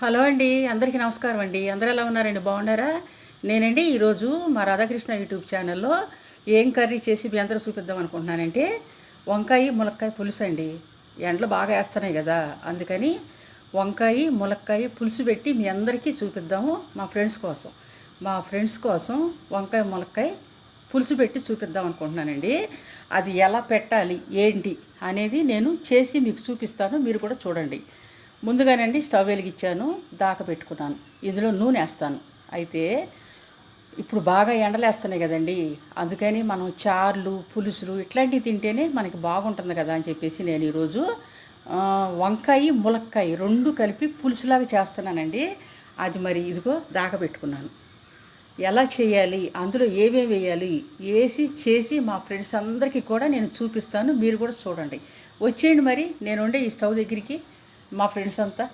Hello అండి అందరికీ నమస్కారం అండి. అందరూ ఎలా ఉన్నారండి? బాగున్నారా? నేనండి ఈరోజు మా రాధాకృష్ణ యూట్యూబ్ ఛానల్లో ఏం కర్రీ చేసి మీ అందరూ చూపిద్దాం అనుకుంటున్నానంటే వంకాయ ములక్కాయ పులుసు అండి. ఎండలు బాగా వేస్తున్నాయి కదా అందుకని వంకాయ ములక్కాయ పులుసు పెట్టి మీ అందరికీ చూపిద్దాము మా ఫ్రెండ్స్ కోసం. మా ఫ్రెండ్స్ కోసం వంకాయ ములక్కాయ పులుసు పెట్టి చూపిద్దాం అనుకుంటున్నానండి. అది ఎలా పెట్టాలి ఏంటి అనేది నేను చేసి మీకు చూపిస్తాను మీరు కూడా చూడండి. ముందుగానండి స్టవ్ వెలిగించాను దాక పెట్టుకున్నాను. ఇందులో నూనె వేస్తాను. అయితే ఇప్పుడు బాగా ఎండలేస్తున్నాయి కదండి. అందుకని మనం చార్లు పులుసులు ఇట్లాంటివి తింటేనే మనకి బాగుంటుంది కదా అని చెప్పేసి నేను ఈరోజు వంకాయ ములక్కాయ రెండు కలిపి పులుసులాగా చేస్తున్నానండి. అది మరి ఇదిగో దాక పెట్టుకున్నాను. ఎలా చేయాలి? అందులో ఏమేమి వేయాలి? వేసి చేసి మా ఫ్రెండ్స్ అందరికీ కూడా నేను చూపిస్తాను. మీరు కూడా చూడండి. వచ్చేయండి మరి. నేను ఉండే ఈ స్టవ్ దగ్గరికి. మా ఫ్రెండ్స్ అంతా.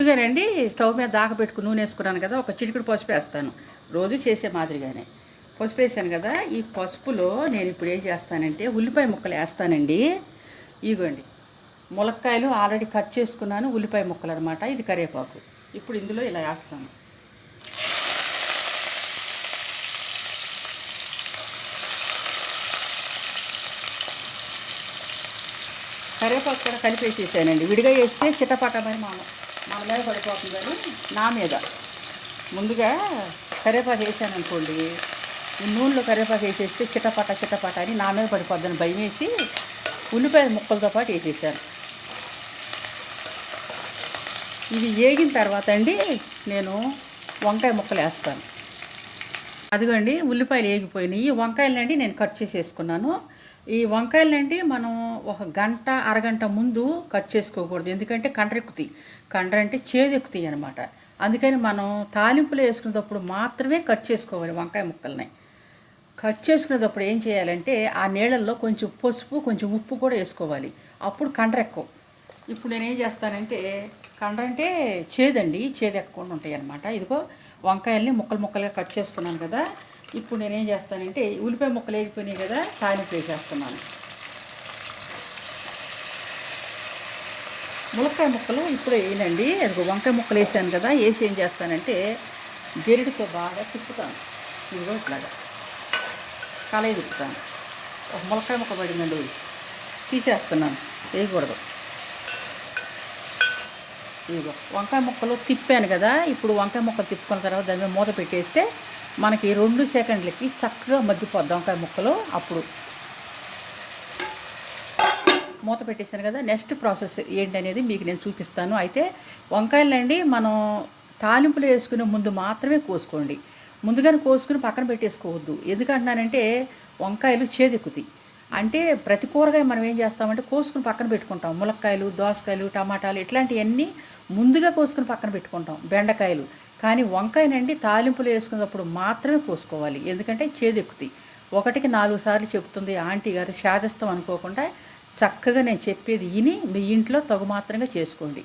ఇదిగానండి స్టవ్ మీద దాకా పెట్టుకుని నూనె వేసుకున్నాను కదా ఒక చిటికెడు పసుపు వేస్తాను. రోజు చేసే మాదిరిగానే. పసుపు వేసాను కదా ఈ పసుపులో నేను ఇప్పుడు ఏం చేస్తానంటే ఉల్లిపాయ ముక్కలు వేస్తానండి. ఇగోండి ములక్కాయలు ఆల్రెడీ కట్ చేసుకున్నాను ఉల్లిపాయ ముక్కలు అనమాట ఇది కరివేపాకు. ఇప్పుడు ఇందులో ఇలా వేస్తాను. కరివేపాకు కూడా కలిపేసేసానండి. విడిగా వేస్తే చిట్టపట్టమని మా మన మీద పడిపోతుందని నా మీద. ముందుగా కరివేపాకు వేసాను అనుకోండి ఈ నూనెలో కరివేపాకు వేసేస్తే చిట్టపట చిట్టపట్ట అని నా మీద పడిపోద్దని భయం వేసి ఉల్లిపాయ ముక్కలతో పాటు వేసేసాను. ఇది వేగిన తర్వాత అండి నేను వంకాయ ముక్కలు వేస్తాను. అదిగోండి ఉల్లిపాయలు వేగిపోయినాయి. ఈ వంకాయలండి నేను కట్ చేసేసుకున్నాను. ఈ వంకాయలండి మనం ఒక గంట అరగంట ముందు కట్ చేసుకోకూడదు. ఎందుకంటే కండ్రెక్కుతాయి. కండ్ర అంటే చేదెక్కుతాయి అనమాట అందుకని మనం తాలింపులు వేసుకునేటప్పుడు మాత్రమే కట్ చేసుకోవాలి వంకాయ ముక్కల్ని. కట్ చేసుకునేటప్పుడు ఏం చేయాలంటే ఆ నీళ్ళల్లో కొంచెం పసుపు కొంచెం ఉప్పు కూడా వేసుకోవాలి. అప్పుడు కండ్ర ఎక్కువ ఇప్పుడు నేనేం చేస్తానంటే కండ్ర అంటే చేదండి. చేదు ఎక్కకుండా ఉంటాయి అనమాట ఇదిగో వంకాయల్ని ముక్కలు ముక్కలుగా కట్ చేసుకున్నాను కదా. ఇప్పుడు నేనేం చేస్తానంటే ఉల్లిపాయ ముక్కలు వేగిపోయినాయి కదా తాలింపు వేసేస్తున్నాను. ములక్కాయ ముక్కలు ఇప్పుడు వేయనండి. అదిగో వంకాయ ముక్కలు వేసాను కదా వేసి ఏం చేస్తానంటే గెరిటితో బాగా తిప్పుతాను. ఇదిగో ఇట్లాగా. కలయి తిప్పుతాను. ఒక ములక్కాయ ముక్క పడిందండి తీసేస్తున్నాను. వేయకూడదు. ఇదిగో వంకాయ ముక్కలు తిప్పాను కదా ఇప్పుడు వంకాయ ముక్కలు తిప్పుకున్న తర్వాత దాని మీద మూత పెట్టేస్తే మనకి రెండు సెకండ్లకి చక్కగా మగ్గిపోద్ది వంకాయ ముక్కలు అప్పుడు. మూత పెట్టేశాను కదా నెక్స్ట్ ప్రాసెస్ ఏంటనేది మీకు నేను చూపిస్తాను. అయితే వంకాయలండి మనం తాలింపులు వేసుకునే ముందు మాత్రమే కోసుకోండి. ముందుగానే కోసుకుని పక్కన పెట్టేసుకోవద్దు. ఎందుకంటున్నానంటే వంకాయలు చేదెక్కుతాయి. అంటే ప్రతి కూరగాయ మనం ఏం చేస్తామంటే కోసుకుని పక్కన పెట్టుకుంటాం. ములక్కాయలు దోసకాయలు టమాటాలు ఇట్లాంటివన్నీ ముందుగా కోసుకుని పక్కన పెట్టుకుంటాం. బెండకాయలు. కానీ వంకాయనండి తాలింపులు వేసుకున్నప్పుడు మాత్రమే కోసుకోవాలి ఎందుకంటే చేదెక్కుతాయి. ఒకటికి నాలుగు సార్లు చెప్తుంది ఆంటీ గారు శాదిస్తాం అనుకోకుండా చక్కగా నేను చెప్పేది విని మీ ఇంట్లో తగు మాత్రంగా చేసుకోండి.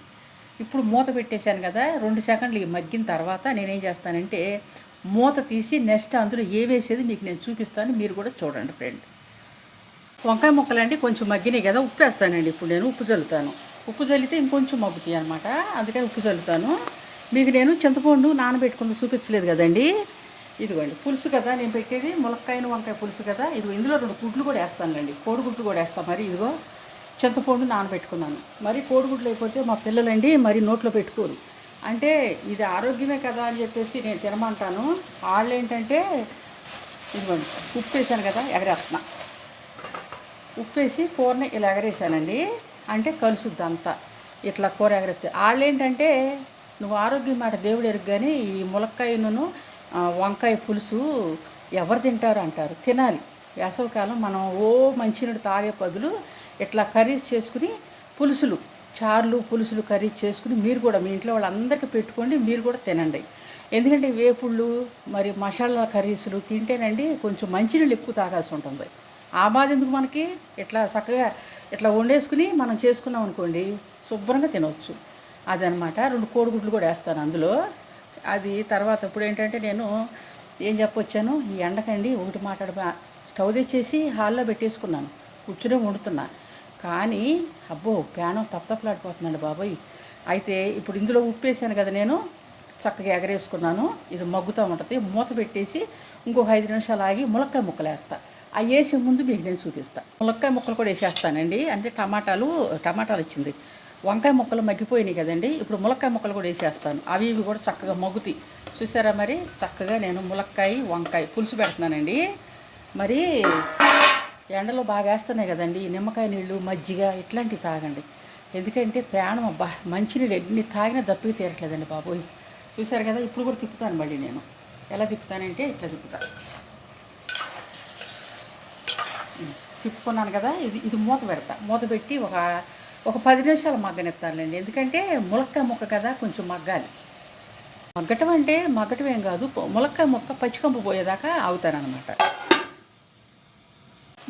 ఇప్పుడు మూత పెట్టేశాను కదా రెండు సెకండ్లు మగ్గిన తర్వాత నేనేం చేస్తానంటే మూత తీసి నెక్స్ట్ అందులో ఏ వేసేది మీకు నేను చూపిస్తాను మీరు కూడా చూడండి ఫ్రెండ్. వంకాయ ముక్కలండి కొంచెం మగ్గినాయి కదా ఉప్పు వేస్తానండి ఇప్పుడు నేను ఉప్పు చల్లుతాను ఉప్పు చల్లితే ఇంకొంచెం మగ్గుతాయి అనమాట అందుకని ఉప్పు చల్లుతాను మీకు నేను చింతపండు నానబెట్టుకుంది చూపించలేదు కదండి. ఇదిగోండి పులుసు కదా నేను పెట్టేది. ములక్కాయను వంకాయ పులుసు కదా. ఇది ఇందులో రెండు గుడ్లు కూడా వేస్తానులేండి. కోడిగుడ్లు కూడా వేస్తాను. మరి ఇదిగో చింతపండు నానబెట్టుకున్నాను. మరి కోడిగుడ్లు అయిపోతే మా పిల్లలండి మరి నోట్లో పెట్టుకోరు. అంటే ఇది ఆరోగ్యమే కదా అని చెప్పేసి నేను తినమంటాను. వాళ్ళు ఏంటంటే ఇదిగోండి ఉప్పు వేసాను కదా ఎగరేస్తున్నా. వేసి కూరని ఇలా ఎగరేసానండి. అంటే కలుసుద్ది అంతా. ఇట్లా కూర ఎగరేస్తే వాళ్ళు ఏంటంటే నువ్వు ఆరోగ్యం మాట దేవుడు ఎరుగు కానీ ఈ ములక్కాయను వంకాయ పులుసు ఎవరు తింటారు అంటారు. తినాలి. వేసవికాలం మనం ఓ మంచినీడు తాగే బదులు ఇట్లా కర్రీస్ చేసుకుని పులుసులు చారులు పులుసులు కర్రీస్ చేసుకుని మీరు కూడా మీ ఇంట్లో వాళ్ళందరికీ పెట్టుకోండి మీరు కూడా తినండి. ఎందుకంటే వేపుళ్ళు మరి మసాలా కర్రీసులు తింటేనండి కొంచెం మంచినీళ్ళు ఎక్కువ తాగాల్సి ఉంటుంది. ఆ బాధ ఎందుకు మనకి? ఇట్లా చక్కగా ఇట్లా వండేసుకుని మనం చేసుకున్నాం అనుకోండి శుభ్రంగా తినవచ్చు అదనమాట. రెండు కోడిగుడ్లు కూడా వేస్తాను అందులో. అది తర్వాత ఇప్పుడు ఏంటంటే నేను ఏం చెప్పొచ్చాను? ఈ ఎండకండి ఒకటి మాట్లాడ స్టవ్ తెచ్చేసి హాల్లో పెట్టేసుకున్నాను. కూర్చునే వండుతున్నా. కానీ అబ్బో ప్యానం తప్పతప్పలాడిపోతుందండి బాబాయ్. అయితే ఇప్పుడు ఇందులో ఉప్పేసాను కదా నేను. చక్కగా ఎగరేసుకున్నాను. ఇది మగ్గుతూ ఉంటుంది. మూత పెట్టేసి ఇంకొక ఐదు నిమిషాలు ఆగి ములక్కాయ ముక్కలు వేస్తా. అవి వేసే ముందు మీకు నేను చూపిస్తా. ములక్కాయ ముక్కలు కూడా వేసేస్తానండి. అంటే టమాటాలు టమాటాలు వచ్చింది. వంకాయ ముక్కలు మగ్గిపోయినాయి కదండి. ఇప్పుడు ములక్కాయ ముక్కలు కూడా వేసేస్తాను. అవి ఇవి కూడా చక్కగా మగ్గుతాయి. చూసారా మరి? చక్కగా నేను ములక్కాయ వంకాయ పులుసు పెడుతున్నానండి. మరి ఎండలో బాగా వేస్తున్నాయి కదండి. నిమ్మకాయ నీళ్ళు మజ్జిగ ఇట్లాంటివి తాగండి. ఎందుకంటే ప్రాణం అబ్బా మంచినీళ్ళు ఎన్ని తాగినా దప్పికి తీరట్లేదండి బాబోయ్. చూసారు కదా ఇప్పుడు కూడా తిప్పుతాను మళ్ళీ నేను. ఎలా తిప్పుతానంటే ఇట్లా తిప్పుతాను తిప్పుకున్నాను కదా ఇది ఇది మూత పెడతా. మూత పెట్టి ఒక ఒక పది నిమిషాలు మగ్గనిస్తానులేండి. ఎందుకంటే ములక్కాయ ముక్క కదా కొంచెం మగ్గాలి. మగ్గటం అంటే మగ్గటం ఏం కాదు ములక్కాయ ముక్క పచ్చికంపు పోయేదాకా అవుతానమాట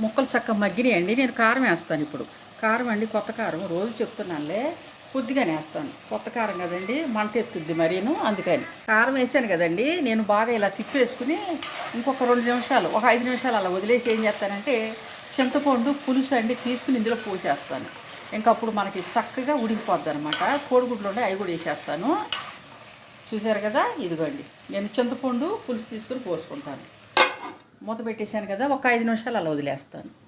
ముక్కలు చక్కగా మగ్గినాయండి. నేను కారం వేస్తాను ఇప్పుడు. కారం అండి కొత్త కారం. రోజు చెప్తున్నానులే కొద్దిగానే వేస్తాను కొత్త కారం కదండి మంట ఎత్తుద్ది మరీను అందుకని. కారం వేసాను కదండి నేను బాగా ఇలా తిప్పేసుకుని ఇంకొక రెండు నిమిషాలు ఒక ఐదు నిమిషాలు అలా వదిలేసి ఏం చేస్తానంటే చింతపండు పులుసు అండి తీసుకుని ఇందులో పోసేస్తాను. ఇంకా అప్పుడు మనకి చక్కగా ఉడికిపోద్ది అనమాట కోడిగుడ్లు ఉండే అవి కూడా వేసేస్తాను. చూశారు కదా? ఇదిగోండి. నేను చింతపండు పులుసు తీసుకుని పోసుకుంటాను. మూత పెట్టేశాను కదా? ఒక ఐదు నిమిషాలు అలా వదిలేస్తాను.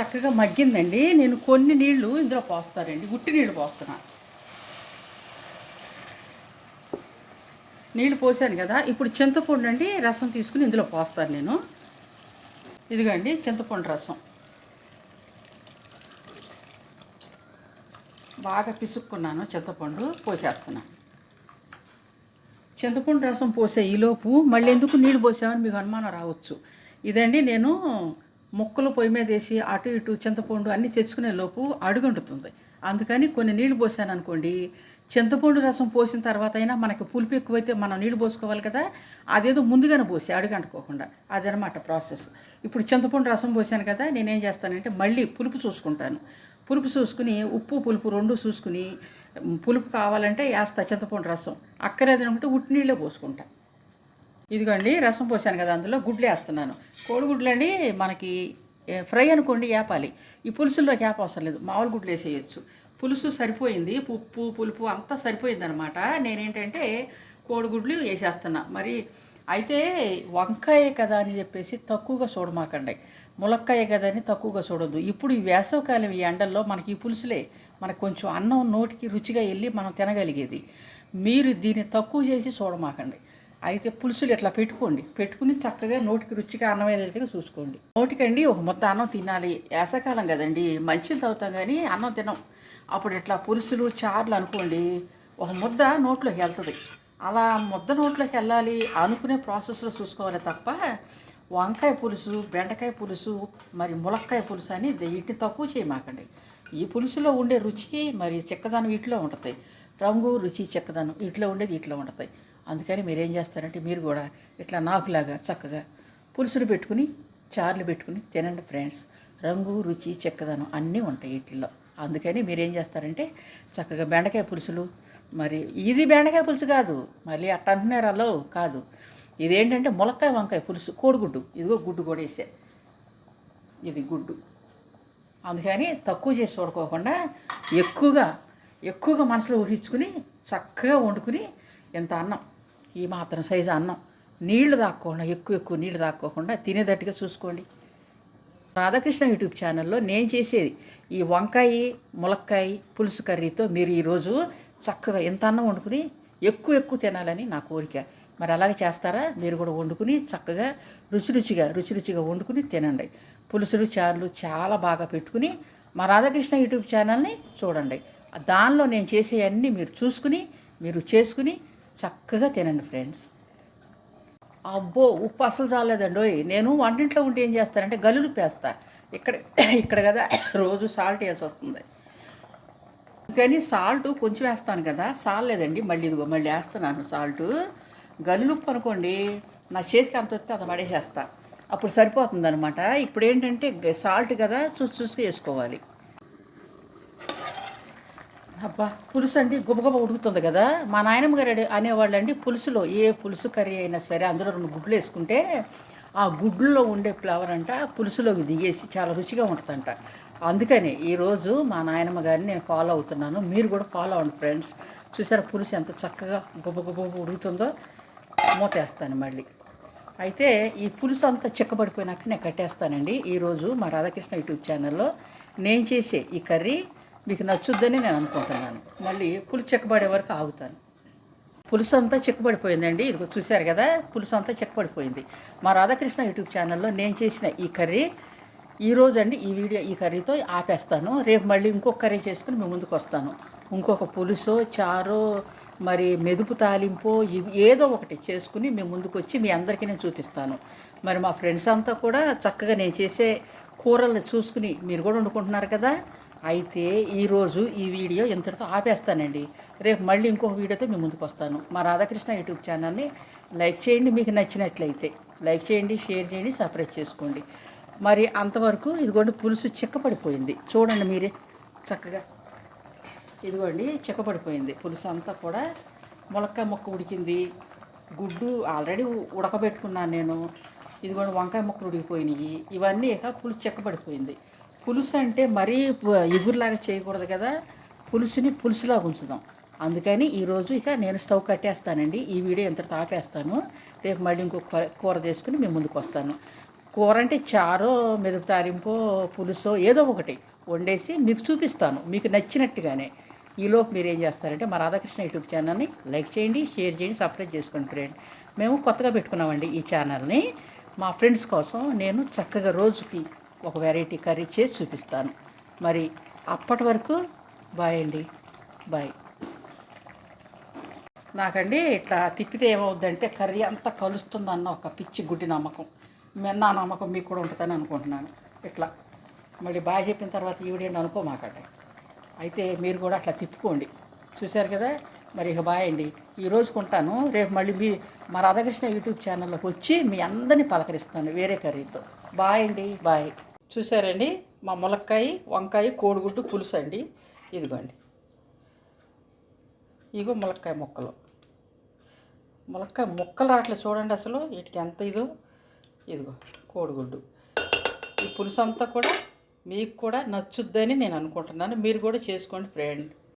చక్కగా మగ్గిందండి. నేను కొన్ని నీళ్ళు ఇందులో పోస్తానండి. గుట్టి నీళ్ళు పోస్తున్నాను నీళ్ళు పోసాను కదా ఇప్పుడు చింతపండు అండి రసం తీసుకుని ఇందులో పోస్తాను నేను. ఇదిగోండి చింతపండు రసం. బాగా పిసుక్కున్నాను చింతపండు పోసేస్తున్నాను చింతపండు రసం పోసే ఈలోపు మళ్ళీ ఎందుకు నీళ్ళు పోసామని మీకు అనుమానం రావచ్చు. ఇదండి నేను ముక్కలు పొయ్యి మీద వేసి అటు ఇటు చింతపండు అన్నీ తెచ్చుకునే లోపు అడుగుంటుంది అందుకని కొన్ని నీళ్ళు పోసాను అనుకోండి చింతపండు రసం పోసిన తర్వాత అయినా మనకి పులుపు ఎక్కువైతే మనం నీళ్ళు పోసుకోవాలి కదా అదేదో ముందుగానే పోసి అడుగంటుకోకుండా అదనమాట ప్రాసెస్. ఇప్పుడు చింతపండు రసం పోసాను కదా నేనేం చేస్తానంటే మళ్ళీ పులుపు చూసుకుంటాను. పులుపు చూసుకుని ఉప్పు పులుపు రెండు చూసుకుని పులుపు కావాలంటే వేస్తా చింతపండు రసం. అక్కర్లేదు అనుకుంటే ఉట్టి నీళ్ళే పోసుకుంటా. ఇదిగోండి రసం పోసాను కదా అందులో గుడ్లు వేస్తున్నాను. కోడిగుడ్లు అండి మనకి ఫ్రై అనుకోండి వేపాలి ఈ పులుసుల్లోకి వేప అవసరం లేదు మామూలు గుడ్లు వేసేయచ్చు. పులుసు సరిపోయింది. ఉప్పు పులుపు అంతా సరిపోయింది అనమాట నేనేంటంటే కోడిగుడ్లు వేసేస్తున్నా. మరి అయితే వంకాయ కదా అని చెప్పేసి తక్కువగా చూడమాకండి. ములక్కాయ కదా అని తక్కువగా చూడొద్దు. ఇప్పుడు ఈ వేసవకాలం ఈ ఎండల్లో మనకి ఈ పులుసులే. మనకు కొంచెం అన్నం నోటికి రుచిగా వెళ్ళి మనం తినగలిగేది. మీరు దీన్ని తక్కువ చేసి చూడమాకండి. అయితే పులుసులు ఇట్లా పెట్టుకోండి. పెట్టుకుని చక్కగా నోటికి రుచిగా అన్నం వెళ్ళేట్టుగా చూసుకోండి. నోటికండి ఒక మొత్తం అన్నం తినాలి. వేసవకాలం కదండి. మంచిలు తాగుతాం కానీ అన్నం తినం. అప్పుడు ఇట్లా పులుసులు చారులు అనుకోండి ఒక ముద్ద నోట్లోకి వెళ్తుంది. అలా ముద్ద నోట్లోకి వెళ్ళాలి అనుకునే ప్రాసెస్లో చూసుకోవాలి తప్ప వంకాయ పులుసు బెండకాయ పులుసు మరి ములక్కాయ పులుసు అని వీటిని తక్కువ చేయమాకండి. ఈ పులుసులో ఉండే రుచి మరి చిక్కదనం వీటిలో ఉంటుంది. రంగు రుచి చిక్కదనం వీటిలో ఉండేది వీటిలో ఉంటుంది. అందుకని మీరు ఏం చేస్తారంటే మీరు కూడా ఇట్లా నాకులాగా చక్కగా పులుసులు పెట్టుకుని చారులు పెట్టుకుని తినండి ఫ్రెండ్స్. రంగు రుచి చెక్కదనం అన్నీ ఉంటాయి వీటిల్లో అందుకని మీరేం చేస్తారంటే చక్కగా బెండకాయ పులుసులు మరి ఇది బెండకాయ పులుసు కాదు మళ్ళీ అట్ట అంటున్నారు అలో కాదు. ఇదేంటంటే ములక్కాయ వంకాయ పులుసు కోడిగుడ్డు. ఇదిగో గుడ్డు కూడా వేసే. ఇది గుడ్డు. అందుకని తక్కువ చేసి చూడుకోకుండా ఎక్కువగా ఎక్కువగా మనసులో ఊహించుకుని చక్కగా వండుకుని ఇంత అన్నం ఈ మాత్రం సైజు అన్నం. నీళ్ళు తాక్కోకుండా ఎక్కువ ఎక్కువ నీళ్ళు తాక్కోకుండా తినేటట్టుగా చూసుకోండి. రాధాకృష్ణ యూట్యూబ్ ఛానల్లో నేను చేసేది ఈ వంకాయ ములక్కాయ పులుసు కర్రీతో మీరు ఈరోజు చక్కగా ఎంత అన్నం వండుకుని ఎక్కువ ఎక్కువ తినాలని నా కోరిక. మరి అలాగే చేస్తారా? మీరు కూడా వండుకుని చక్కగా రుచి రుచిగా రుచి రుచిగా వండుకుని తినండి. పులుసులు చారులు చాలా బాగా పెట్టుకుని మా రాధాకృష్ణ యూట్యూబ్ ఛానల్ని చూడండి. దానిలో నేను చేసే అన్నీ మీరు చూసుకుని మీరు చేసుకుని చక్కగా తినండి ఫ్రెండ్స్. అబ్బో ఉప్పు అసలు చాలేదండి ఓయ్ నేను వంటింట్లో ఉంటే ఏం చేస్తానంటే గల్లులు పేస్తా. ఇక్కడ ఇక్కడ కదా రోజు సాల్ట్ వేయాల్సి వస్తుంది. కానీ సాల్ట్ కొంచెం వేస్తాను కదా సాలేదండి మళ్ళీ ఇదిగో మళ్ళీ వేస్తున్నాను సాల్ట్. గల్లుప్పు అనుకోండి నా చేతికి అంత వస్తే అది పడేసేస్తా. అప్పుడు సరిపోతుంది అనమాట ఇప్పుడు ఏంటంటే సాల్ట్ కదా చూసి చూసుకు వేసుకోవాలి. అబ్బా పులుసు అండి గుబగుబ ఉడుకుతుంది కదా. మా నాయనమ్మ గారు అనేవాళ్ళు అండి పులుసులో ఏ పులుసు కర్రీ అయినా సరే అందులో రెండు గుడ్లు వేసుకుంటే ఆ గుడ్లలో ఉండే ఫ్లేవర్ అంట పులుసులోకి దిగేసి చాలా రుచిగా ఉంటుందంట. అందుకని ఈరోజు మా నాయనమ్మ గారిని నేను ఫాలో అవుతున్నాను. మీరు కూడా ఫాలో అవ్వండి ఫ్రెండ్స్ చూసారా పులుసు ఎంత చక్కగా గొప్ప గొప్ప ఉడుకుతుందో? మూతేస్తాను మళ్ళీ. అయితే ఈ పులుసు అంతా చిక్కబడిపోయినాక నేను కట్టేస్తానండి. ఈరోజు మా రాధాకృష్ణ యూట్యూబ్ ఛానల్లో నేను చేసే ఈ కర్రీ మీకు నచ్చుద్దని నేను అనుకుంటున్నాను. మళ్ళీ పులుసు చిక్కబడే వరకు ఆగుతాను. పులుసు అంతా చిక్కబడిపోయిందండి. ఇది చూశారు కదా పులుసు అంతా చిక్కబడిపోయింది. మా రాధాకృష్ణ యూట్యూబ్ ఛానల్లో నేను చేసిన ఈ కర్రీ ఈరోజు అండి ఈ వీడియో ఈ కర్రీతో ఆపేస్తాను. రేపు మళ్ళీ ఇంకొక కర్రీ చేసుకుని మీ ముందుకు వస్తాను. ఇంకొక పులుసో చారో మరి మెదుపు తాలింపు ఏదో ఒకటి చేసుకుని మీ ముందుకు వచ్చి మీ అందరికీ నేను చూపిస్తాను. మరి మా ఫ్రెండ్స్ అంతా కూడా చక్కగా నేను చేసే కూరలు చూసుకుని మీరు కూడా వండుకుంటున్నారు కదా అయితే ఈరోజు ఈ వీడియో ఇంతటితో ఆపేస్తానండి. రేపు మళ్ళీ ఇంకొక వీడియోతో మీ ముందుకు వస్తాను. మా రాధాకృష్ణ యూట్యూబ్ ఛానల్ని లైక్ చేయండి మీకు నచ్చినట్లయితే. లైక్ చేయండి షేర్ చేయండి సపరేట్ చేసుకోండి. మరి అంతవరకు ఇదిగోండి పులుసు చిక్కపడిపోయింది. చూడండి మీరే చక్కగా. ఇదిగోండి చిక్కపడిపోయింది. పులుసు అంతా కూడా ములక్కాయ ముక్క ఉడికింది. గుడ్డు ఆల్రెడీ ఉడకబెట్టుకున్నాను నేను. ఇదిగోండి వంకాయ ముక్కలు ఉడికిపోయినాయి. ఇవన్నీ ఇక పులుసు చెక్కబడిపోయింది పులుసు అంటే మరీ ఎగురులాగా చేయకూడదు కదా. పులుసుని పులుసులాగా ఉంచుదాం. అందుకని ఈరోజు ఇక నేను స్టవ్ కట్టేస్తానండి. ఈ వీడియో ఇంతటితో ఆపేస్తాను. రేపు మళ్ళీ ఇంకొక కూర- చేసుకుని మేము ముందుకు వస్తాను. కూర అంటే చారో మెదుపు తాలింపో పులుసో ఏదో ఒకటి వండేసి మీకు చూపిస్తాను. మీకు నచ్చినట్టుగానే. ఈలోపు మీరు ఏం చేస్తారంటే మా రాధాకృష్ణ యూట్యూబ్ ఛానల్ని లైక్ చేయండి షేర్ చేయండి సబ్స్క్రైబ్ చేసుకోండి ఫ్రెండ్ మేము కొత్తగా పెట్టుకున్నామండి ఈ ఛానల్ని. మా ఫ్రెండ్స్ కోసం నేను చక్కగా రోజుకి ఒక వెరైటీ కర్రీ చేసి చూపిస్తాను. మరి అప్పటి వరకు బాయ్ అండి. బాయ్ నాకండి ఇట్లా తిప్పితే ఏమవుద్దంటే కర్రీ అంతా కలుస్తుందన్న ఒక పిచ్చి గుడ్డి నమ్మకం. మే- నా నమ్మకం మీకు కూడా ఉంటుందని అనుకుంటున్నాను. ఇట్లా. మళ్ళీ బాగా చెప్పిన తర్వాత ఈవిడేంటి మాకట అయితే మీరు కూడా అట్లా తిప్పుకోండి. చూశారు కదా? మరి ఇక బాయ్ అండి. ఈరోజు కొంటాను. రేపు మళ్ళీ మీ మా రాధాకృష్ణ యూట్యూబ్ ఛానల్లోకి వచ్చి మీ అందరినీ పలకరిస్తాను వేరే కర్రీతో బాయ్ అండి. బాయ్ చూసారండి? మా ములక్కాయ వంకాయ కోడిగుడ్డు పులుసు అండి. ఇదిగోండి. ఇగో ములక్కాయ ముక్కలు. ములక్కాయ ముక్కలు రావట్లేదు చూడండి అసలు. వీటికి ఎంత ఇదో. ఇదిగో కోడిగుడ్డు. ఈ పులుసు అంతా కూడా మీకు కూడా నచ్చుద్దని నేను అనుకుంటున్నాను. మీరు కూడా చేసుకోండి ఫ్రెండ్.